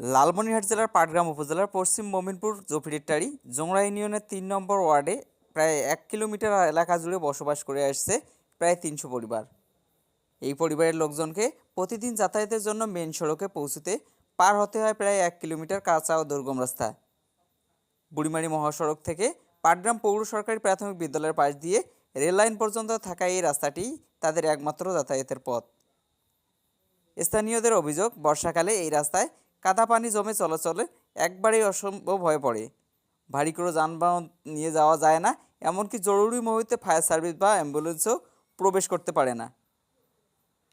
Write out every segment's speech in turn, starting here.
লালমনিরহাট জেলার পাটগ্রাম উপজেলার পশ্চিম মমিনপুর জফিরেরটারি জোংরা ইউনিয়নের তিন নম্বর ওয়ার্ডে প্রায় এক কিলোমিটার এলাকা জুড়ে বসবাস করে আসছে প্রায় তিনশো পরিবার। এই পরিবারের লোকজনকে প্রতিদিন যাতায়াতের জন্য মেন সড়কে পৌঁছতে পার হতে হয় প্রায় এক কিলোমিটার কাঁচা ও দুর্গম রাস্তা বুড়িমারি মহাসড়ক থেকে পাটগ্রাম পৌর সরকারি প্রাথমিক বিদ্যালয়ের পাশ দিয়ে রেল লাইন পর্যন্ত থাকা এই রাস্তাটি তাদের একমাত্র যাতায়াতের পথ। স্থানীয়দের অভিযোগ, বর্ষাকালে এই রাস্তায় কাদা পানি জমে চলাচলে একবারেই অসম্ভব হয়ে পড়ে। ভারী করে যানবাহন নিয়ে যাওয়া যায় না, এমনকি জরুরি মুহূর্তে ফায়ার সার্ভিস বা অ্যাম্বুলেন্সও প্রবেশ করতে পারে না।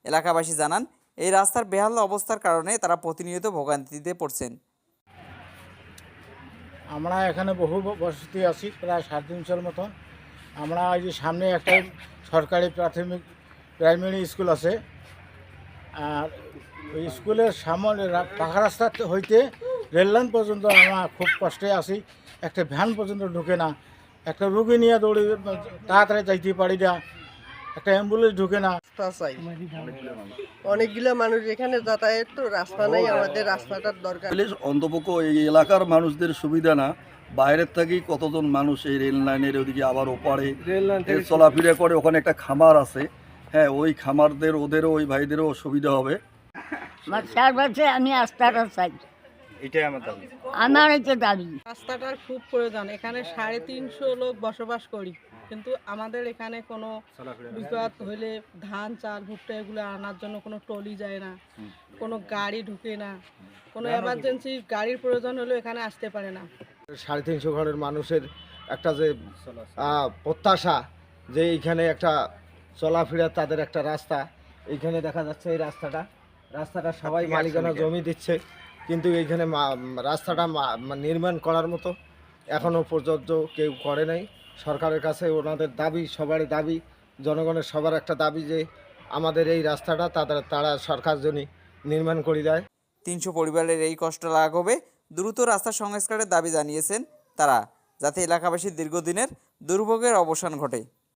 এলাকাবাসী জানান, এই রাস্তার বেহাল অবস্থার কারণে তারা প্রতিনিয়ত ভোগান্তিতে পড়ছেন। আমরা এখানে বহু বসতি আছি, প্রায় সাড়ে তিনশোর মতন। আমরা এই যে সামনে একটা সরকারি প্রাথমিক, প্রাইমারি স্কুল আছে। আর ওই স্কুলের সামনে পাকা রাস্তা হইতে রেললাইন পর্যন্ত আমরা খুব কষ্টে আছি। একটা ভ্যান পর্যন্ত ঢুকে না। একটা রুগী নিয়ে দৌড়ে তাড়াতাড়ি যাইতে পারি না। একটা অ্যাম্বুলেন্স ঢুকে না। রাস্তা চাই। অনেকগুলো মানুষ এখানে যাতায়াত তো রাস্তা নেই আমাদের রাস্তাটার দরকার। প্লিজ অন্তপক্ষ এই এলাকার মানুষদের সুবিধা না। বাইরের থেকেই কতজন মানুষ এই রেল লাইনের ওদিকে আবার ওপারে চলাফেরা করে ওখানে একটা খামার আছে। হ্যাঁ ওই খামারদের ওদেরও ওই ভাইদেরও অসুবিধা হবে। চার বছর আমি রাস্তাটা চাই। আমার এটা দাবি। রাস্তাটার খুব প্রয়োজন। এখানে সাড়ে তিনশো লোক বসবাস করি। কিন্তু আমাদের এখানে কোনো বিপদ হইলে ধান চাল ভুট্টা এগুলো আনার জন্য কোনো টলি যায় না। কোনো গাড়ি ঢুকে না। কোনো এমার্জেন্সি গাড়ির প্রয়োজন হলেও এখানে আসতে পারে না। সাড়ে তিনশো ঘরের মানুষের একটা যে প্রত্যাশা যে এইখানে একটা চলাফেরা তাদের একটা রাস্তা। এইখানে দেখা যাচ্ছে এই রাস্তাটা। রাস্তাটা সবাই মালিকানা জমি দিচ্ছে। কিন্তু এইখানে মা- রাস্তাটা নির্মাণ করার মতো এখনও পর্যন্ত কেউ করে নাই। সরকারের কাছে ওনাদের দাবি সবারই দাবি জনগণের সবার একটা দাবি যে আমাদের এই রাস্তাটা তাদের তারা সরকার জন্য নির্মাণ করে দেয়। তিনশো পরিবারের এই কষ্ট লাঘবে দ্রুত রাস্তা সংস্কারের দাবি জানিয়েছেন তারা যাতে এলাকাবাসীর দীর্ঘদিনের দুর্ভোগের অবসান ঘটে।